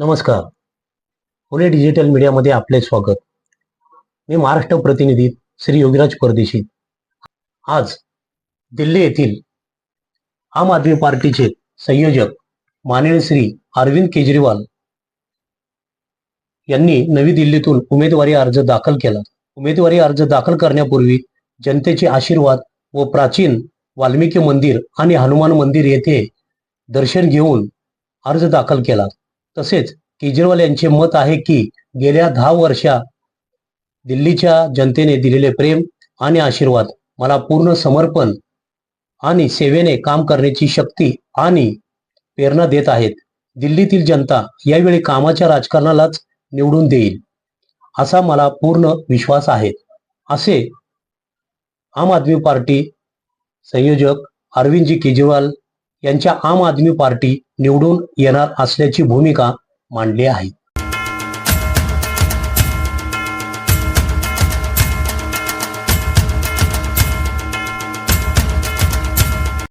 नमस्कार. पुणे डिजिटल मीडियामध्ये आपले स्वागत. मी महाराष्ट्र प्रतिनिधी श्री योगीराज परदेशी. आज दिल्ली येथील आम आदमी पार्टीचे संयोजक माननीय श्री अरविंद केजरीवाल यांनी नवी दिल्लीतून उमेदवारी अर्ज दाखल केला. उमेदवारी अर्ज दाखल करण्यापूर्वी जनतेचे आशीर्वाद व प्राचीन वाल्मिकी मंदिर आणि हनुमान मंदिर येथे दर्शन घेऊन अर्ज दाखल केला. तसेच केजरीवाल यांचे मत आहे की गेल्या दहा वर्षा दिल्लीच्या जनतेने दिलेले प्रेम आणि आशीर्वाद मला पूर्ण समर्पण आणि सेवेने काम करण्याची शक्ती आणि प्रेरणा देत आहेत. दिल्लीतील जनता यावेळी कामाच्या राजकारणालाच निवडून देईल असा मला पूर्ण विश्वास आहे. असे आम आदमी पार्टी संयोजक अरविंदजी केजरीवाल यांच्या आम आदमी पार्टी निवडून येणार असल्याची भूमिका मांडली आहे.